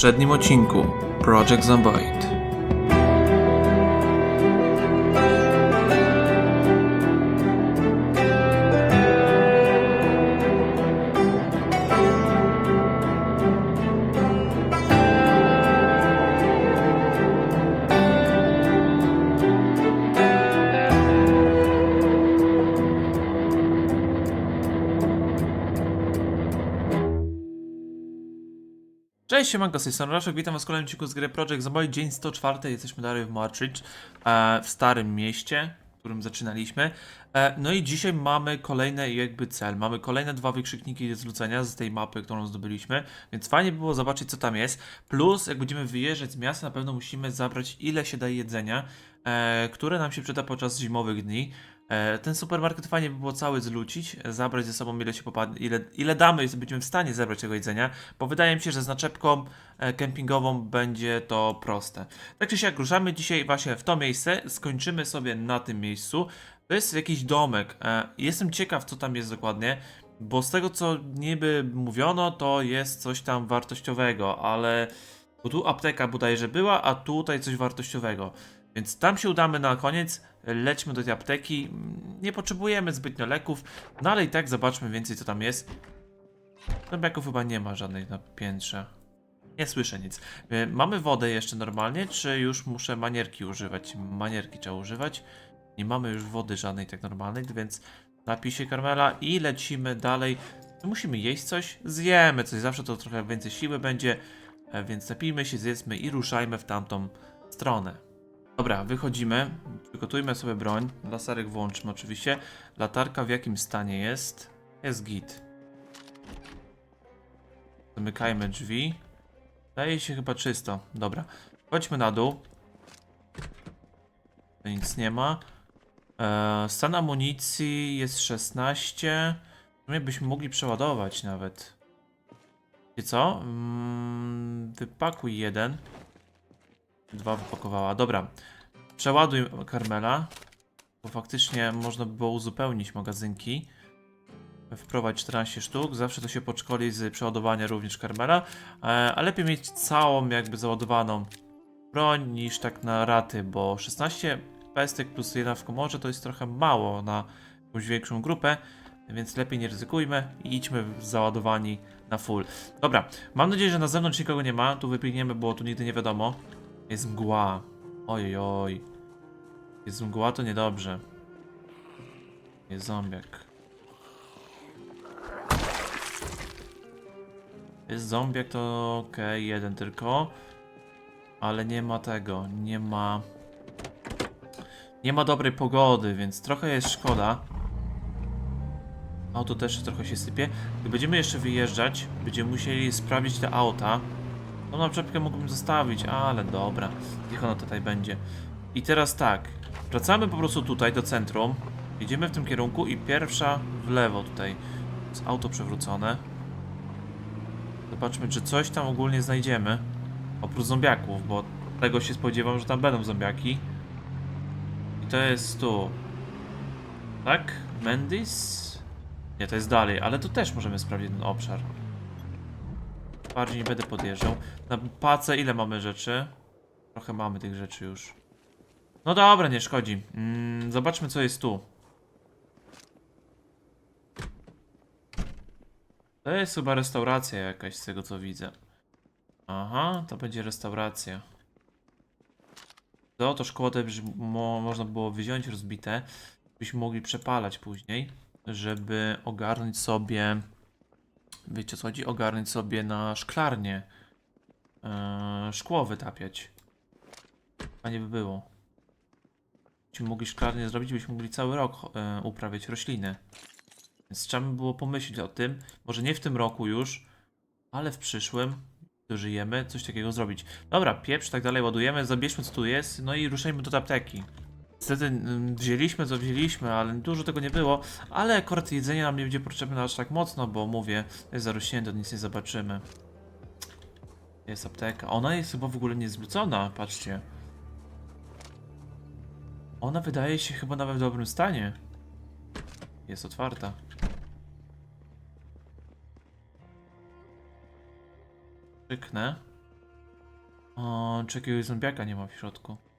poprzednim odcinku Project Zomboid. Cześć, siemanko, z tej strony Raszek, witam was w kolejnym odcinku z gry Project Zomboid, dzień 104, jesteśmy dalej w Martridge, e, w starym mieście, w którym zaczynaliśmy. E, no i dzisiaj mamy kolejny jakby cel, mamy kolejne dwa wykrzykniki do zwrócenia z tej mapy, którą zdobyliśmy, więc fajnie by było zobaczyć co tam jest. Plus, jak będziemy wyjeżdżać z miasta, na pewno musimy zabrać ile się da jedzenia, e, które nam się przyda podczas zimowych dni. E, Ten supermarket fajnie by było cały zlucić, e, zabrać ze sobą ile się popadnie, ile, ile damy, będziemy w stanie zebrać tego jedzenia, bo wydaje mi się, że z naczepką e, kempingową będzie to proste. Tak czy siak ruszamy dzisiaj właśnie w to miejsce, skończymy sobie na tym miejscu. To jest jakiś domek. Jestem ciekaw, co tam jest dokładnie, bo z tego, co niby mówiono, to jest coś tam wartościowego, ale bo tu apteka bodajże była, a tutaj coś wartościowego. Więc tam się udamy na koniec, lećmy do tej apteki. Nie potrzebujemy zbytnio leków, no ale i tak zobaczmy więcej co tam jest. Zombiaków chyba nie ma żadnych na piętrze. Nie słyszę nic. E, Mamy wodę jeszcze normalnie, czy już muszę manierki używać? Manierki trzeba używać. Nie mamy już wody żadnej tak normalnej, więc napij się karmela i lecimy dalej. Musimy jeść coś? Zjemy coś, zawsze to trochę więcej siły będzie, e, więc napijmy się, zjedzmy i ruszajmy w tamtą stronę. Dobra, wychodzimy. Przygotujmy sobie broń. Laserek włączmy oczywiście. Latarka w jakim stanie jest? Jest git. Zamykajmy drzwi. Daje się chyba czysto. Dobra. Chodźmy na dół. Nic nie ma. Eee, stan amunicji jest 16. W sumie byśmy mogli przeładować nawet. Wiecie co? Mm, wypakuj jeden. Dwa wypakowała. Dobra. Przeładuj Karmela. Bo faktycznie można by było uzupełnić magazynki. Wprowadź 14 sztuk. Zawsze to się podszkoli z przeładowania również Karmela. E, a lepiej mieć całą jakby załadowaną broń niż tak na raty, bo 16 pestek plus jedna w komorze to jest trochę mało na jakąś większą grupę. Więc lepiej nie ryzykujmy i idźmy załadowani na full. Dobra, mam nadzieję, że na zewnątrz nikogo nie ma. Tu wybiegniemy, bo tu nigdy nie wiadomo. Jest mgła. Oj, oj. Jest mgła, to niedobrze. Jest zombiak. Jest zombiak, to okej, jeden tylko. Ale nie ma tego, nie ma... Nie ma dobrej pogody, więc trochę jest szkoda. Auto też trochę się sypie. Gdy będziemy jeszcze wyjeżdżać, będziemy musieli sprawdzić te auta. No naczepkę mógłbym zostawić, ale dobra. Niech ona tutaj będzie. I teraz tak. Wracamy po prostu tutaj do centrum. Jedziemy w tym kierunku i pierwsza w lewo tutaj. Jest auto przewrócone. Zobaczmy, czy coś tam ogólnie znajdziemy. Oprócz zombiaków, bo tego się spodziewam, że tam będą zombiaki. I to jest tu. Tak? Mendis? Nie, to jest dalej, ale tu też możemy sprawdzić ten obszar. Bardziej nie będę podjeżdżał. Na pace ile mamy rzeczy? Trochę mamy tych rzeczy już. No dobra, nie szkodzi. Mm, zobaczmy co jest tu. To jest chyba restauracja jakaś z tego co widzę. Aha, to będzie restauracja. To, to szkło też mo można było wyziąć rozbite. Byśmy mogli przepalać później, żeby ogarnąć sobie wiecie co chodzi, ogarnąć sobie na szklarnię e, szkło wytapiać. Fajnie by było. Byśmy mogli szklarnię zrobić, byśmy mogli cały rok e, uprawiać rośliny. Więc trzeba by było pomyśleć o tym, może nie w tym roku już, ale w przyszłym, dożyjemy, coś takiego zrobić. Dobra, pieprz, tak dalej ładujemy, zabierzmy co tu jest, no i ruszajmy do apteki. Niestety mm, wzięliśmy co wzięliśmy, ale dużo tego nie było, ale akurat jedzenie nam nie będzie potrzebne aż tak mocno, bo mówię, jest zarośnięte, nic nie zobaczymy. Jest apteka. Ona jest chyba w ogóle niezwrócona, patrzcie. Ona wydaje się chyba nawet w dobrym stanie. Jest otwarta. Czyknę. O, czy jakiegoś zombiaka nie ma w środku?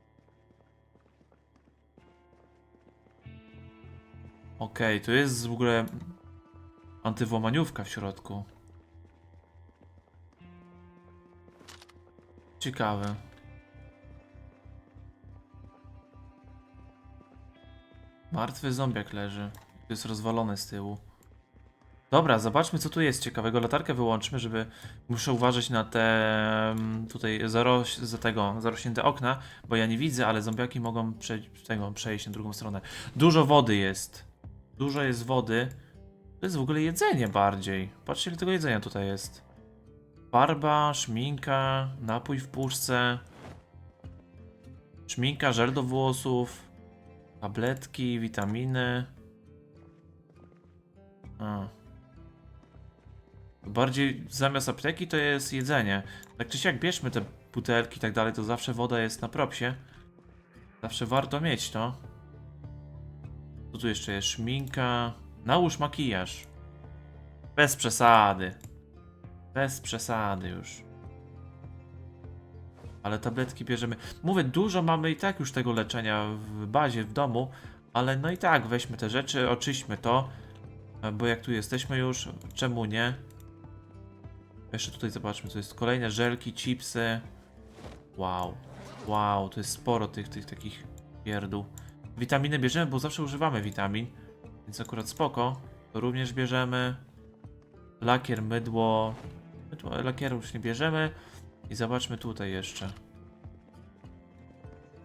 Okej, tu jest w ogóle antywłamaniówka w środku. Ciekawe. Martwy zombiak leży. Jest rozwalony z tyłu. Dobra, zobaczmy co tu jest ciekawego. Latarkę wyłączmy, żeby... Muszę uważać na te... mm, tutaj zaroś... za tego, zarośnięte okna, bo ja nie widzę, ale zombiaki mogą prze... tego, przejść na drugą stronę. Dużo wody jest. Dużo jest wody. To jest w ogóle jedzenie bardziej. Patrzcie ile tego jedzenia tutaj jest. Farba, szminka, napój w puszce. Szminka, żel do włosów. Tabletki, witaminy. A. Bardziej zamiast apteki to jest jedzenie. Tak czy siak bierzmy te butelki i tak dalej, to zawsze woda jest na propsie. Zawsze warto mieć to. Co tu jeszcze jest? Szminka. Nałóż makijaż. Bez przesady. Bez przesady już. Ale tabletki bierzemy. Mówię, dużo mamy i tak już tego leczenia w bazie, w domu. Ale no i tak, weźmy te rzeczy, oczyśćmy to. e, Bo jak tu jesteśmy już, czemu nie? Jeszcze tutaj zobaczmy, co jest. Kolejne żelki, chipsy. Wow. Wow, to jest sporo tych, tych takich pierdół. Witaminy bierzemy, bo zawsze używamy witamin. Więc akurat spoko. To również bierzemy. Lakier, mydło. mydło lakieru już nie bierzemy. I zobaczmy tutaj jeszcze.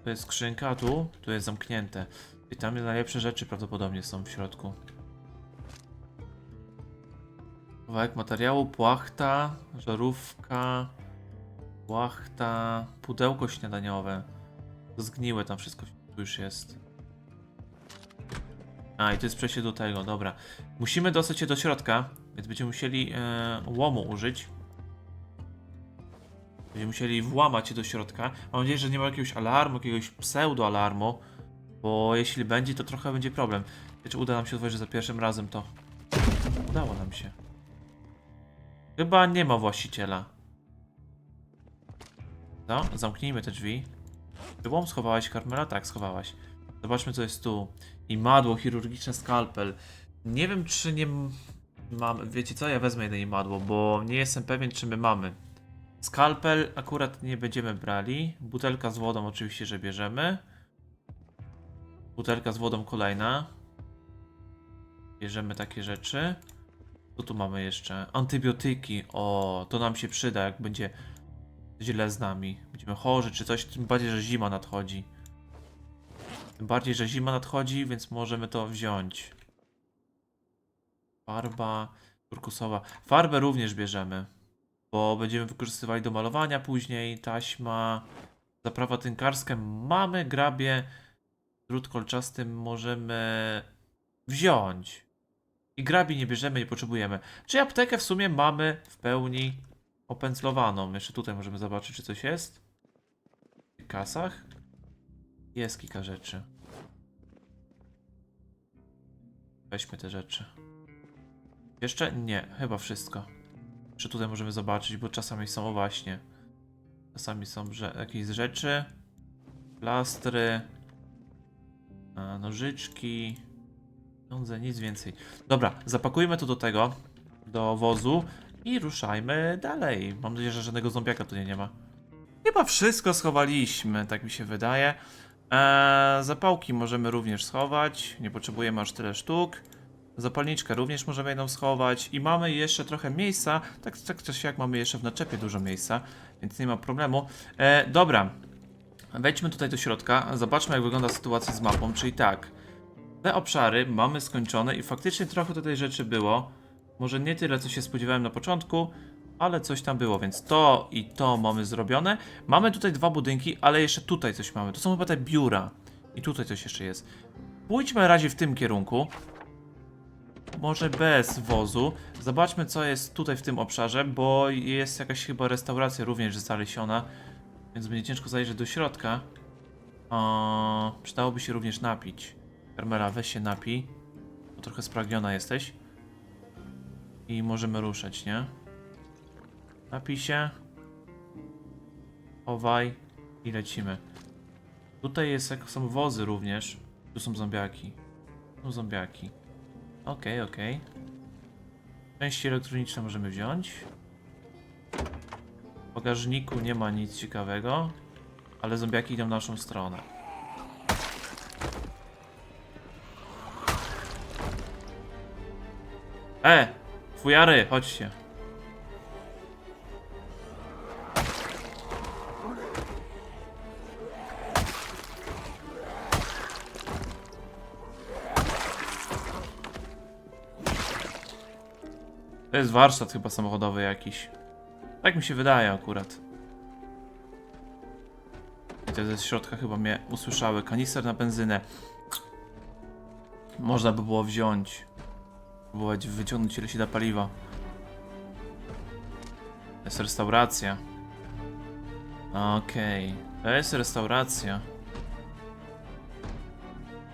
To jest skrzynka, tu? Tu jest zamknięte. I tam najlepsze rzeczy prawdopodobnie są w środku. Kawałek materiału, płachta, żarówka, płachta, pudełko śniadaniowe. Zgniłe tam wszystko tu już jest. A, i to jest przejście do tego, dobra. Musimy dostać się do środka, więc będziemy musieli e, łomu użyć. Będziemy musieli włamać się do środka. Mam nadzieję, że nie ma jakiegoś alarmu, jakiegoś pseudo-alarmu, bo jeśli będzie, to trochę będzie problem. Czy uda nam się otworzyć za pierwszym razem to? Udało nam się. Chyba nie ma właściciela. No, zamknijmy te drzwi. Czy łom schowałaś Karmela? Tak, schowałaś. Zobaczmy co jest tu. I madło chirurgiczne, skalpel. Nie wiem czy nie mam... Wiecie co? Ja wezmę jeden madło, bo nie jestem pewien czy my mamy. Skalpel akurat nie będziemy brali. Butelka z wodą oczywiście, że bierzemy. Butelka z wodą kolejna. Bierzemy takie rzeczy. Co tu mamy jeszcze? Antybiotyki. O, to nam się przyda, jak będzie źle z nami. Będziemy chorzy czy coś, tym bardziej, że zima nadchodzi. Tym bardziej, że zima nadchodzi, więc możemy to wziąć. Farba turkusowa. Farbę również bierzemy, bo będziemy wykorzystywali do malowania później. Taśma, zaprawa tynkarska. Mamy grabie, drut kolczasty możemy wziąć. I grabi nie bierzemy, nie potrzebujemy. Czy aptekę w sumie mamy w pełni opędzlowaną? Jeszcze tutaj możemy zobaczyć, czy coś jest. W kasach? Jest kilka rzeczy. Weźmy te rzeczy. Jeszcze? Nie, chyba wszystko. Czy tutaj możemy zobaczyć, bo czasami są, o właśnie. Czasami są jakieś rzeczy. Plastry. Nożyczki. Pieniądze, nic więcej. Dobra, zapakujmy to do tego, do wozu i ruszajmy dalej. Mam nadzieję, że żadnego zombiaka tu nie ma. Chyba wszystko schowaliśmy, tak mi się wydaje. Eee, zapałki możemy również schować, nie potrzebujemy aż tyle sztuk. Zapalniczkę również możemy jedną schować i mamy jeszcze trochę miejsca, tak, tak czy siak mamy jeszcze w naczepie dużo miejsca, więc nie ma problemu. E, dobra, wejdźmy tutaj do środka, zobaczmy jak wygląda sytuacja z mapą, czyli tak. Te obszary mamy skończone i faktycznie trochę tutaj rzeczy było. Może nie tyle, co się spodziewałem na początku, ale coś tam było, więc to i to mamy zrobione. Mamy tutaj dwa budynki, ale jeszcze tutaj coś mamy. To są chyba te biura. I tutaj coś jeszcze jest. Pójdźmy razie w tym kierunku. Może bez wozu. Zobaczmy, co jest tutaj w tym obszarze, bo jest jakaś chyba restauracja również zalesiona, więc będzie ciężko zajrzeć do środka. O, przydałoby się również napić. Karmela, weź się napij. Bo trochę spragniona jesteś. I możemy ruszać, nie? Napij się. Chowaj i lecimy. Tutaj jest jak są wozy również. Tu są zombiaki. Tu zombiaki. Okej, okej. Części elektroniczne możemy wziąć. W bagażniku nie ma nic ciekawego, ale zombiaki idą w naszą stronę. E! Fujary, chodźcie. To jest warsztat chyba samochodowy jakiś. Tak mi się wydaje akurat. I te ze środka chyba mnie usłyszały. Kanister na benzynę. Można by było wziąć. Próbować wyciągnąć ile się da paliwa. To jest restauracja. Okej. To jest restauracja.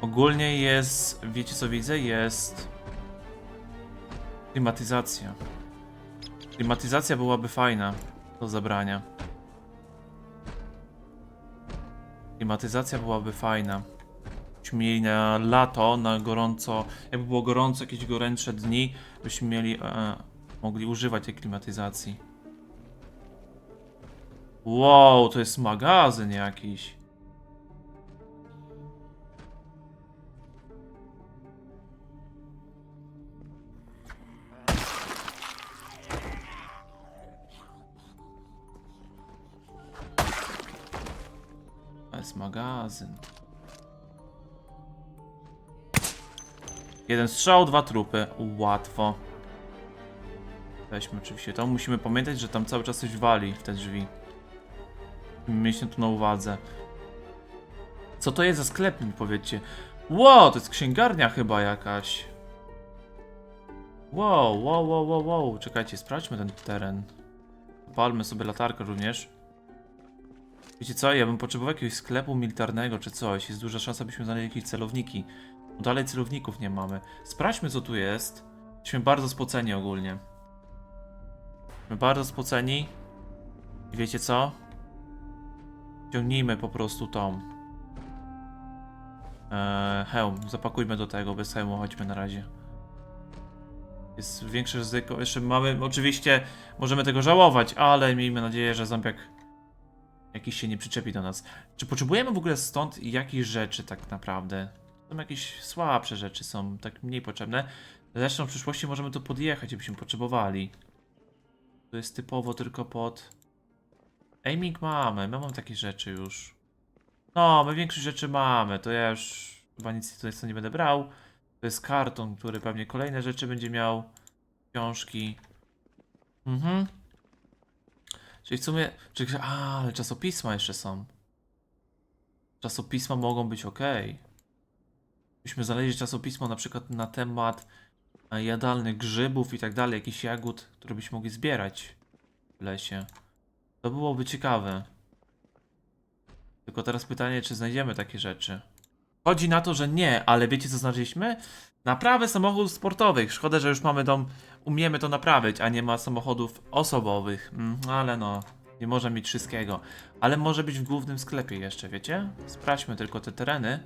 Ogólnie jest... Wiecie co widzę? Jest... Klimatyzacja. Klimatyzacja byłaby fajna do zabrania. Klimatyzacja byłaby fajna. Byśmy mieli na lato, na gorąco, jakby było gorąco, jakieś gorętsze dni, byśmy mieli, e, mogli używać tej klimatyzacji. Wow, to jest magazyn jakiś. Jest magazyn. Jeden strzał, dwa trupy. Łatwo. Weźmy oczywiście to. Musimy pamiętać, że tam cały czas coś wali w te drzwi. Mieliśmy to na uwadze. Co to jest za sklep, mi powiedzcie. Wow, to jest księgarnia chyba jakaś. Wow, wow, wow, wow, wow. Czekajcie, sprawdźmy ten teren. Palmy sobie latarkę również. Wiecie co, ja bym potrzebował jakiegoś sklepu militarnego czy coś. Jest duża szansa, byśmy znaleźli jakieś celowniki. No dalej celowników nie mamy. Sprawdźmy co tu jest. Jesteśmy bardzo spoceni ogólnie. Jesteśmy bardzo spoceni. I wiecie co? Ciągnijmy po prostu tą. Eee, hełm. Zapakujmy do tego. Bez hełmu chodźmy na razie. Jest większe ryzyko. Jeszcze mamy, oczywiście, możemy tego żałować, ale miejmy nadzieję, że zombiak jakiś się nie przyczepi do nas. Czy potrzebujemy w ogóle stąd jakichś rzeczy tak naprawdę? Są jakieś słabsze rzeczy, są tak mniej potrzebne. Zresztą w przyszłości możemy tu podjechać, jakbyśmy potrzebowali. To jest typowo tylko pod... Aiming mamy, my mamy takie rzeczy już. No, my większość rzeczy mamy, to ja już chyba nic tutaj nie będę brał. To jest karton, który pewnie kolejne rzeczy będzie miał. Książki. Mhm. Czyli w sumie. Czyli, a, ale czasopisma jeszcze są. Czasopisma mogą być ok. Byśmy znaleźli czasopismo na przykład na temat e, jadalnych grzybów i tak dalej, jakichś jagód, które byśmy mogli zbierać w lesie. To byłoby ciekawe. Tylko teraz pytanie, czy znajdziemy takie rzeczy. Chodzi na to, że nie, ale wiecie co znaleźliśmy? Naprawę samochodów sportowych. Szkoda, że już mamy dom, umiemy to naprawić, a nie ma samochodów osobowych. Mm, ale no, nie może mieć wszystkiego. Ale może być w głównym sklepie jeszcze, wiecie? Sprawdźmy tylko te tereny.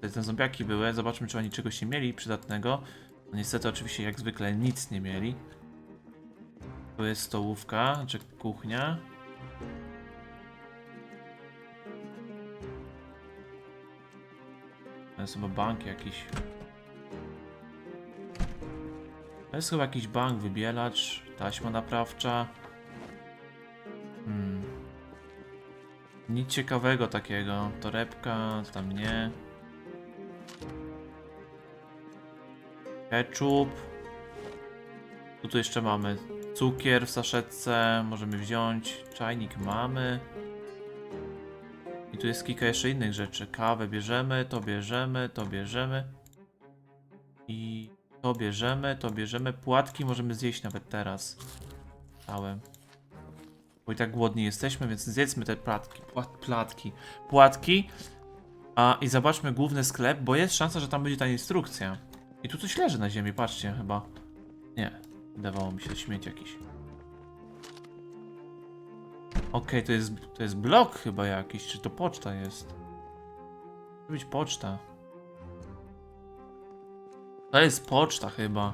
Te, te zombiaki były, zobaczmy czy oni czegoś nie mieli przydatnego. No niestety oczywiście jak zwykle nic nie mieli. Tu jest stołówka, czy kuchnia. To jest chyba bank jakiś. To jest chyba jakiś bank, wybielacz, taśma naprawcza. Hmm. Nic ciekawego takiego. Torebka, tam nie. Ketchup. Tu, jeszcze mamy cukier w saszetce, możemy wziąć. Czajnik mamy. I tu jest kilka jeszcze innych rzeczy. Kawę bierzemy, to bierzemy, to bierzemy. I to bierzemy, to bierzemy. Płatki możemy zjeść nawet teraz. Całe. Bo i tak głodni jesteśmy, więc zjedzmy te płatki. Płat, płatki. Płatki. A i zobaczmy główny sklep, bo jest szansa, że tam będzie ta instrukcja. I tu coś leży na ziemi, patrzcie chyba. Nie, wydawało mi się śmieć jakiś. Okej, to jest to jest blok chyba jakiś, czy to poczta jest? Może być poczta. To jest poczta chyba.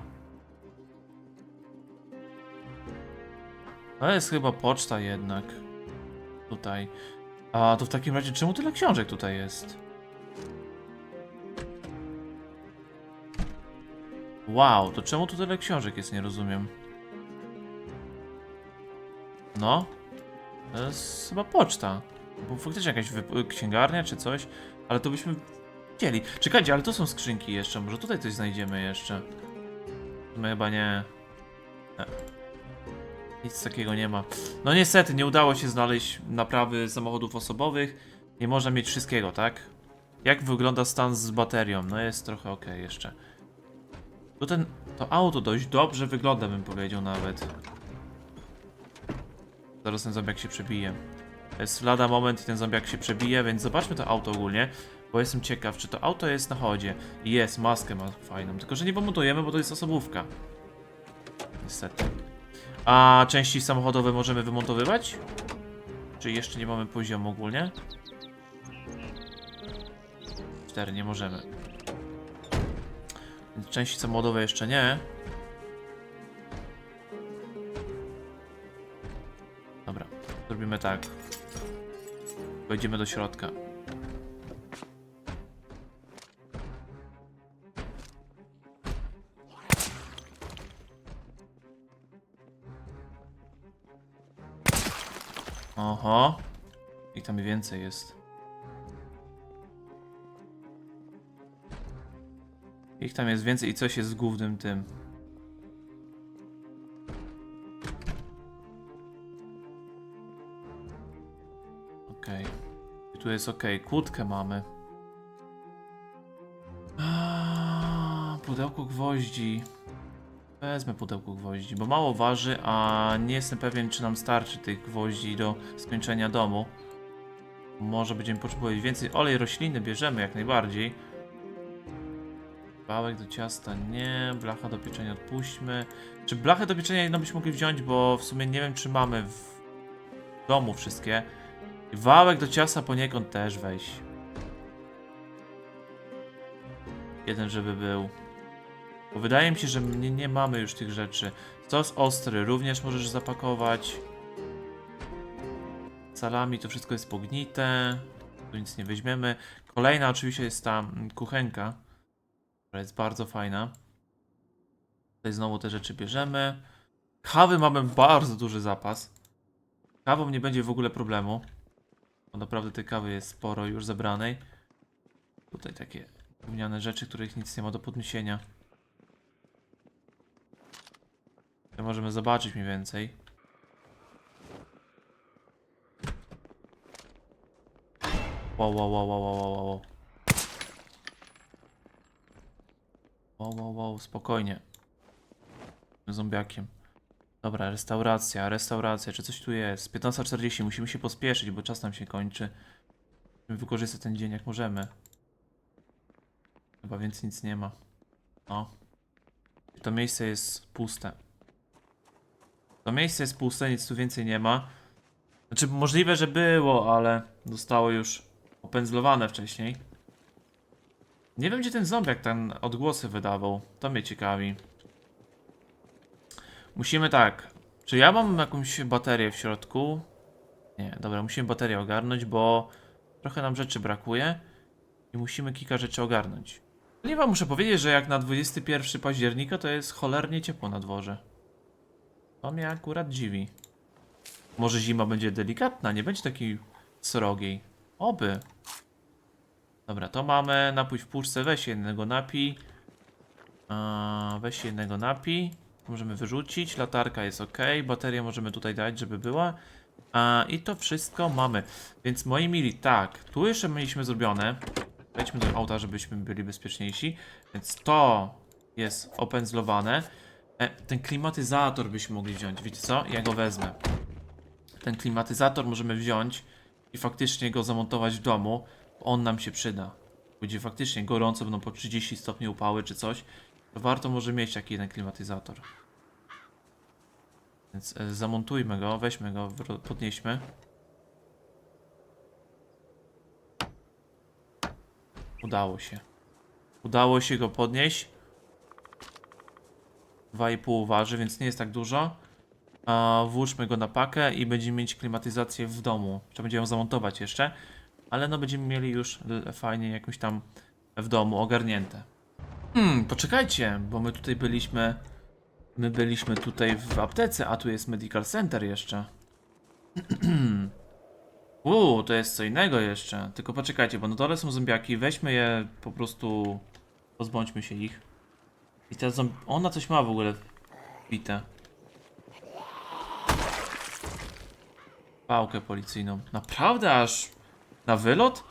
To jest chyba poczta jednak. Tutaj. A to w takim razie czemu tyle książek tutaj jest? Wow, to czemu tu tyle książek jest, nie rozumiem. No. To jest chyba poczta. Bo faktycznie jakaś księgarnia czy coś, ale to byśmy chcieli. Czekajcie, ale to są skrzynki jeszcze, może tutaj coś znajdziemy jeszcze. My chyba nie. nie. Nic takiego nie ma. No niestety, nie udało się znaleźć naprawy samochodów osobowych. Nie można mieć wszystkiego, tak? Jak wygląda stan z baterią? No jest trochę ok jeszcze. To ten, to auto dość dobrze wygląda, bym powiedział nawet. Zaraz ten zombiak się przebije. To jest lada moment i ten zombiak się przebije, więc zobaczmy to auto ogólnie. Bo jestem ciekaw, czy to auto jest na chodzie. Jest, maskę ma fajną. Tylko, że nie pomontujemy, bo to jest osobówka. Niestety. A części samochodowe możemy wymontowywać? Czy jeszcze nie mamy poziomu ogólnie? Cztery, nie możemy. Części samochodowe jeszcze nie. Dobra, zrobimy tak. Wejdziemy do środka. Oho. I tam więcej jest. Ich tam jest więcej i coś jest z głównym tym. Okej. I tu jest okej. Kłódkę mamy. Aaaa, Pudełko gwoździ. Wezmę pudełko gwoździ, bo mało waży, a nie jestem pewien, czy nam starczy tych gwoździ do skończenia domu. Może będziemy potrzebować więcej. Olej rośliny bierzemy jak najbardziej. Bałek do ciasta nie, blacha do pieczenia odpuśćmy. Czy blachę do pieczenia jedną byśmy mogli wziąć, bo w sumie nie wiem, czy mamy w domu wszystkie. Wałek do ciasta poniekąd też weź. Jeden, żeby był. Bo wydaje mi się, że nie, nie mamy już tych rzeczy. Sos ostry również możesz zapakować. Salami to wszystko jest pognite. Tu nic nie weźmiemy. Kolejna oczywiście jest ta mm, kuchenka. Która jest bardzo fajna. Tutaj znowu te rzeczy bierzemy. Kawy mamy bardzo duży zapas. Kawą nie będzie w ogóle problemu. Bo naprawdę tej kawy jest sporo już zebranej. Tutaj takie gówniane rzeczy, których nic nie ma do podniesienia. Możemy zobaczyć mniej więcej. Wow, wow, wow, wow, wow, wow, wow. Wow, wow, wow, spokojnie. Zombiakiem. Dobra, restauracja, restauracja, czy coś tu jest? 15.40, musimy się pospieszyć, bo czas nam się kończy. Musimy wykorzystać ten dzień jak możemy. Chyba więc nic nie ma. No. To miejsce jest puste. To miejsce jest puste, nic tu więcej nie ma. Znaczy, możliwe, że było, ale zostało już opędzlowane wcześniej. Nie wiem, gdzie ten zombiak ten odgłosy wydawał. To mnie ciekawi. Musimy tak. Czy ja mam jakąś baterię w środku? Nie, dobra, musimy baterię ogarnąć, bo trochę nam rzeczy brakuje i musimy kilka rzeczy ogarnąć. Nie wam muszę powiedzieć, że jak na 21 października to jest cholernie ciepło na dworze. To mnie akurat dziwi. Może zima będzie delikatna, nie będzie takiej srogiej. Oby. Dobra, to mamy. Napój w puszce, weź jednego napij. A, weź jednego napij. Możemy wyrzucić. Latarka jest ok. Baterię możemy tutaj dać, żeby była. A, I to wszystko mamy. Więc moi mili, tak. Tu jeszcze mieliśmy zrobione. Wejdźmy do auta, żebyśmy byli bezpieczniejsi. Więc to jest opędzlowane. E, ten klimatyzator byśmy mogli wziąć. Wiecie co? Ja go wezmę. Ten klimatyzator możemy wziąć i faktycznie go zamontować w domu. On nam się przyda. Będzie faktycznie gorąco, będą po 30 stopni upały czy coś. To warto może mieć taki jeden klimatyzator. Więc e, zamontujmy go, weźmy go, podnieśmy. Udało się. Udało się go podnieść. 2,5 waży, więc nie jest tak dużo. A, włóczmy go na pakę i będziemy mieć klimatyzację w domu. Trzeba będzie ją zamontować jeszcze. Ale no będziemy mieli już fajnie jakoś tam w domu ogarnięte. Hmm, poczekajcie, bo my tutaj byliśmy... My byliśmy tutaj w aptece, a tu jest medical center jeszcze. Uuu, to jest co innego jeszcze. Tylko poczekajcie, bo na dole są zombiaki. Weźmy je po prostu. Pozbądźmy się ich. I ta zomb... Ona coś ma w ogóle bite. Pałkę policyjną. Naprawdę aż na wylot?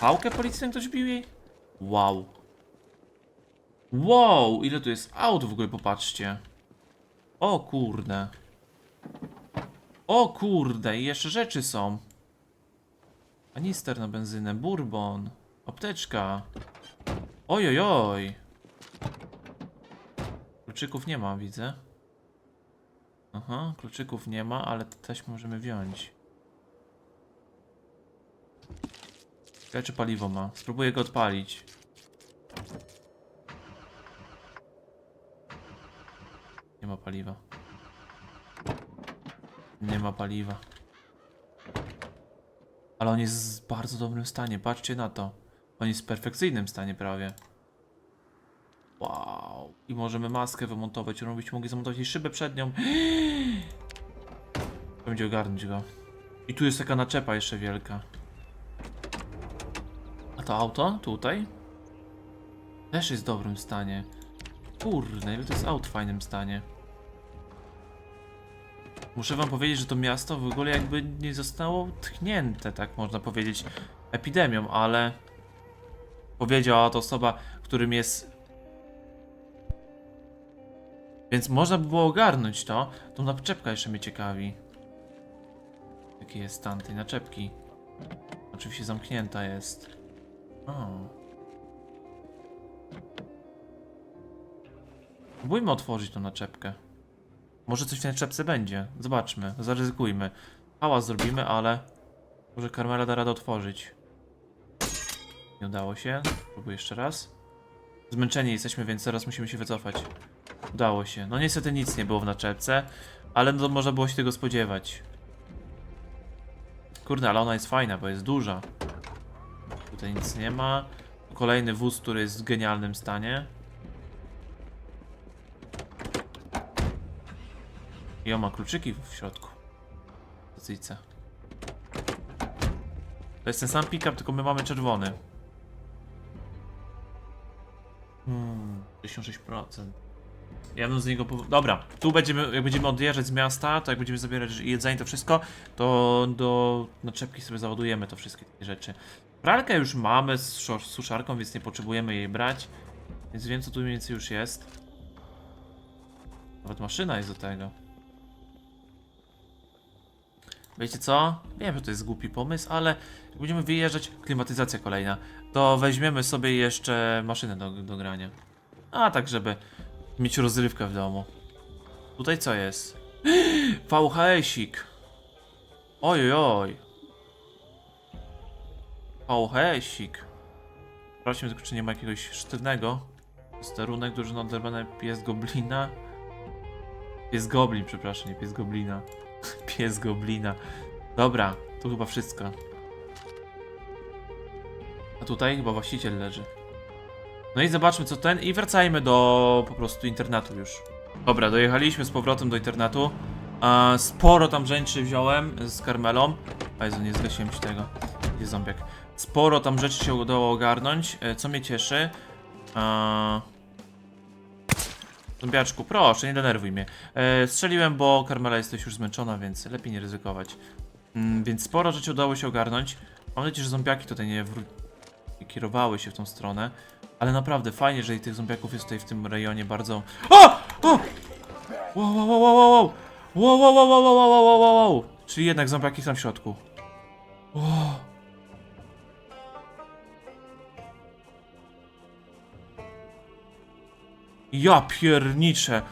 Pałkę policyjną ktoś bił jej? Wow. Wow, ile tu jest aut w ogóle, popatrzcie. O kurde. O kurde, i jeszcze rzeczy są. Kanister na benzynę, bourbon, apteczka. Ojojoj. Kluczyków nie ma, widzę. Aha, kluczyków nie ma, ale też możemy wziąć. Ciekawe, czy paliwo ma. Spróbuję go odpalić. Nie ma paliwa. Nie ma paliwa. Ale on jest w bardzo dobrym stanie, patrzcie na to. On jest w perfekcyjnym stanie prawie. I możemy maskę wymontować, robić, mogli zamontować jej szybę przednią. Będzie ogarnąć go. I tu jest taka naczepa jeszcze wielka. A to auto? Tutaj? Też jest w dobrym stanie. Kurde, ile to jest aut w fajnym stanie. Muszę wam powiedzieć, że to miasto w ogóle jakby nie zostało tchnięte, tak można powiedzieć, epidemią, ale powiedziała to osoba, którym jest. Więc można by było ogarnąć to. Tą naczepka jeszcze mnie ciekawi. Jaki jest stan tej naczepki? Oczywiście zamknięta jest. O. Próbujmy otworzyć tą naczepkę. Może coś w tej naczepce będzie. Zobaczmy, zaryzykujmy. Hałas zrobimy, ale może Carmela da radę otworzyć. Nie udało się. Próbuję jeszcze raz. Zmęczeni jesteśmy, więc teraz musimy się wycofać. Udało się. No niestety nic nie było w naczepce, ale no można było się tego spodziewać. Kurde, ale ona jest fajna, bo jest duża. Tutaj nic nie ma. Kolejny wóz, który jest w genialnym stanie. I on ma kluczyki w środku. Pozycja. To jest ten sam pick-up, tylko my mamy czerwony. Hmm, 56%. Ja bym z niego. Po... Dobra, tu będziemy, jak będziemy odjeżdżać z miasta, to jak będziemy zabierać jedzenie, to wszystko, to do naczepki sobie załadujemy to wszystkie takie rzeczy. Pralkę już mamy z suszarką, więc nie potrzebujemy jej brać. Więc wiem, co tu mniej więcej już jest. Nawet maszyna jest do tego. Wiecie co? Wiem, że to jest głupi pomysł, ale jak będziemy wyjeżdżać, klimatyzacja kolejna, to weźmiemy sobie jeszcze maszynę do, do grania. A tak, żeby mieć rozrywkę w domu. Tutaj co jest? VHS-ik. Oj, oj. VHS-ik. Sprawdźmy tylko, czy nie ma jakiegoś sztywnego. Sterunek, duży oderwany pies goblina. Pies goblin, przepraszam, nie pies goblina. Pies goblina. Dobra, tu chyba wszystko. A tutaj chyba właściciel leży. No i zobaczmy co ten i wracajmy do po prostu internatu już. Dobra, dojechaliśmy z powrotem do internatu. A, sporo tam rzeczy wziąłem z karmelą. A nie zgasiłem ci tego. Gdzie zombiak? Sporo tam rzeczy się udało ogarnąć, e, co mnie cieszy. Zombiaczku, proszę, nie denerwuj mnie. E, strzeliłem, bo Karmela jesteś już zmęczona, więc lepiej nie ryzykować. Mm, więc sporo rzeczy udało się ogarnąć. Mam nadzieję, że zombiaki tutaj nie kierowały się w tą stronę. Ale naprawdę fajnie, że tych zombiaków jest tutaj w tym rejonie bardzo... O! O! Wow, wow, wow, wow, wow! Wow, wow, wow, wow, wow, wow, wow, wow! Czyli jednak zombiaki są w środku. Wow. Ja pierniczę!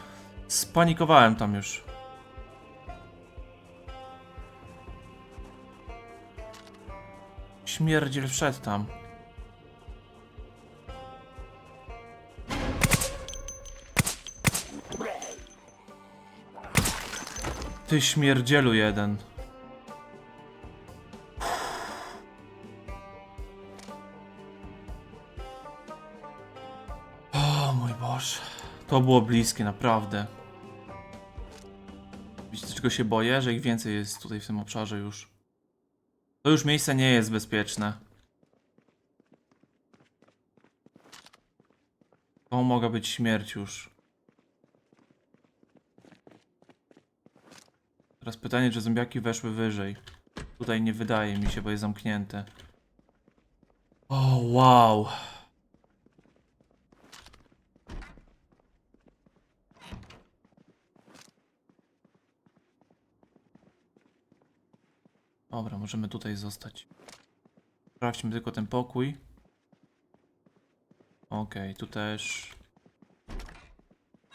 Spanikowałem tam już. Śmierdziel wszedł tam. Ty śmierdzielu jeden. O mój Boże. To było bliskie, naprawdę. Wiecie czego się boję? Że ich więcej jest tutaj w tym obszarze już. To już miejsce nie jest bezpieczne. To mogła być śmierć już. Teraz pytanie, czy zombiaki weszły wyżej. Tutaj nie wydaje mi się, bo jest zamknięte. O, wow. Dobra, możemy tutaj zostać. Sprawdźmy tylko ten pokój. Okej, tu też.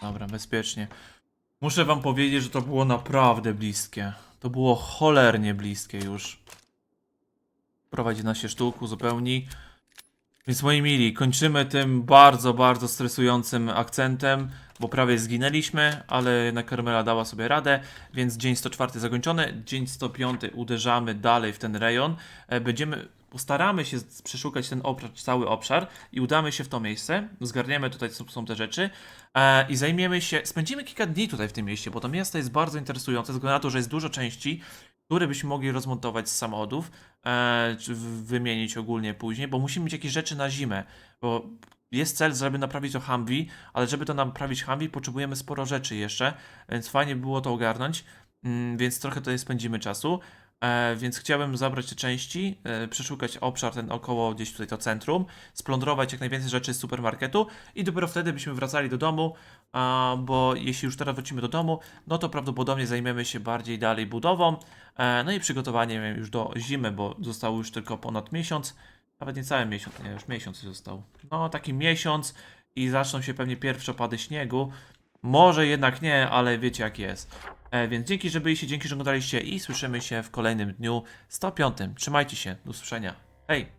Dobra, bezpiecznie. Muszę wam powiedzieć, że to było naprawdę bliskie. To było cholernie bliskie już. Prowadzi 11 sztuk, uzupełni. Więc moi mili, kończymy tym bardzo, bardzo stresującym akcentem, bo prawie zginęliśmy, ale jednak Karmela dała sobie radę, więc dzień 104 zakończony, dzień 105 uderzamy dalej w ten rejon. E, Będziemy, postaramy się przeszukać ten obszar, cały obszar i udamy się w to miejsce, zgarniemy tutaj, co są te rzeczy e, i zajmiemy się, spędzimy kilka dni tutaj w tym mieście, bo to miasto jest bardzo interesujące, ze względu na to, że jest dużo części, które byśmy mogli rozmontować z samochodów, e, czy wymienić ogólnie później, bo musimy mieć jakieś rzeczy na zimę, bo jest cel, żeby naprawić to Humvee, ale żeby to naprawić Humvee, potrzebujemy sporo rzeczy jeszcze, więc fajnie by było to ogarnąć, mm, więc trochę tutaj spędzimy czasu. E, więc chciałbym zabrać te części, e, przeszukać obszar ten około gdzieś tutaj to centrum, splądrować jak najwięcej rzeczy z supermarketu i dopiero wtedy byśmy wracali do domu, bo jeśli już teraz wrócimy do domu, no to prawdopodobnie zajmiemy się bardziej dalej budową, e, no i przygotowaniem już do zimy, bo został już tylko ponad miesiąc, nawet nie cały miesiąc, nie, już miesiąc został. No taki miesiąc i zaczną się pewnie pierwsze opady śniegu. Może jednak nie, ale wiecie jak jest. E, więc dzięki, że byliście, dzięki, że oglądaliście i słyszymy się w kolejnym dniu 105. Trzymajcie się, do usłyszenia. Hej!